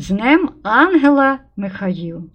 З Днем Ангела Михаїл.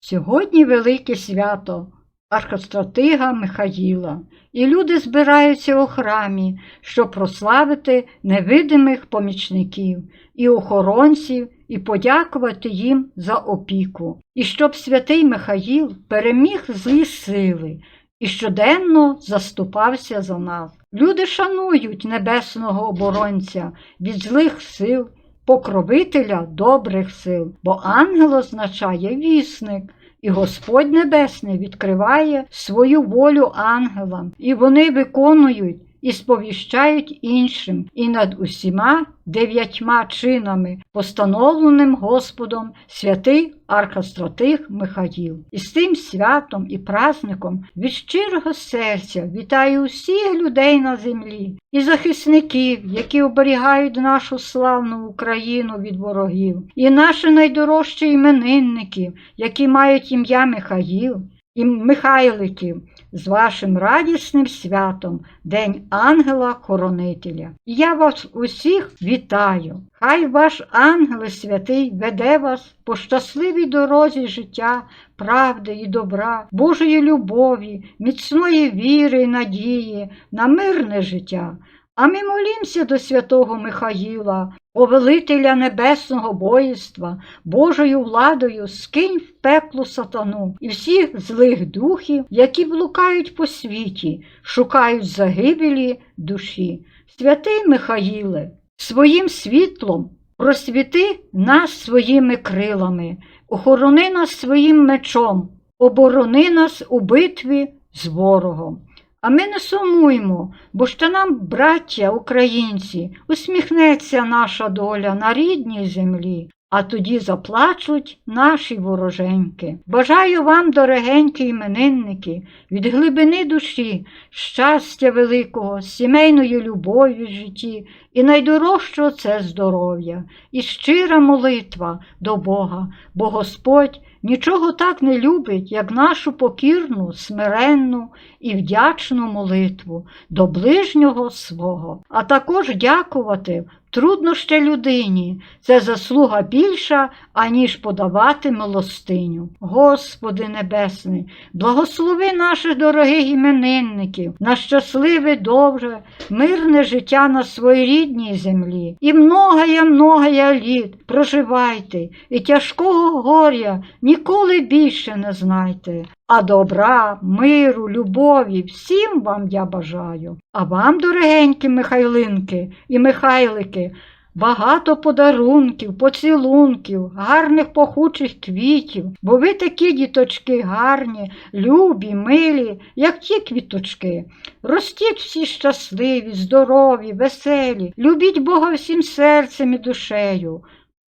Сьогодні велике свято архостратига Михаїла, і люди збираються у храмі, щоб прославити невидимих помічників і охоронців, і подякувати їм за опіку, і щоб святий Михаїл переміг злі сили і щоденно заступався за нас. Люди шанують небесного оборонця від злих сил, покровителя добрих сил, бо ангел означає вісник. І Господь Небесний відкриває свою волю ангелам, і вони виконують і сповіщають іншим, і над усіма дев'ятьма чинами, постановленим Господом святий архостратих Михаїл. І з тим святом і праздником від щирого серця вітаю усіх людей на землі і захисників, які оберігають нашу славну Україну від ворогів, і наші найдорожчі іменинників, які мають ім'я Михаїл і Михайликів з вашим радісним святом, День Ангела-Хоронителя. І я вас усіх вітаю. Хай ваш ангел святий веде вас по щасливій дорозі життя, правди і добра, Божої любові, міцної віри і надії на мирне життя. А ми молімося до святого Михаїла, повелителя небесного боїства, Божою владою скинь в пекло сатану і всіх злих духів, які блукають по світі, шукають загибелі душі. Святий Михаїле, своїм світлом просвіти нас своїми крилами, охорони нас своїм мечом, оборони нас у битві з ворогом. А ми не сумуємо, бо що нам, браття українці, усміхнеться наша доля на рідній землі, а тоді заплачуть наші вороженьки. Бажаю вам, дорогенькі іменинники, від глибини душі, щастя великого, сімейної любові в житті, і найдорожчого це здоров'я, і щира молитва до Бога, бо Господь нічого так не любить, як нашу покірну, смиренну і вдячну молитву до ближнього свого, а також дякувати трудно ще людині. Це заслуга більша, аніж подавати милостиню. Господи Небесний, благослови наших дорогих іменинників на щасливе, довге, мирне життя на своїй рідній землі. І многая, многая літ проживайте, і тяжкого горя ніколи більше не знайте. А добра, миру, любові всім вам я бажаю. А вам, дорогенькі Михайлинки і Михайлики, багато подарунків, поцілунків, гарних пахучих квітів, бо ви такі діточки гарні, любі, милі, як ті квіточки. Ростіть всі щасливі, здорові, веселі, любіть Бога всім серцем і душею.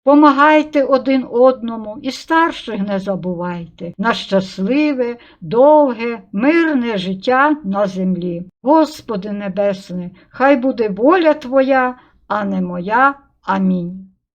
Помагайте один одному і старших не забувайте на щасливе, довге, мирне життя на землі. Господи Небесний, хай буде воля Твоя, а не моя. Амінь.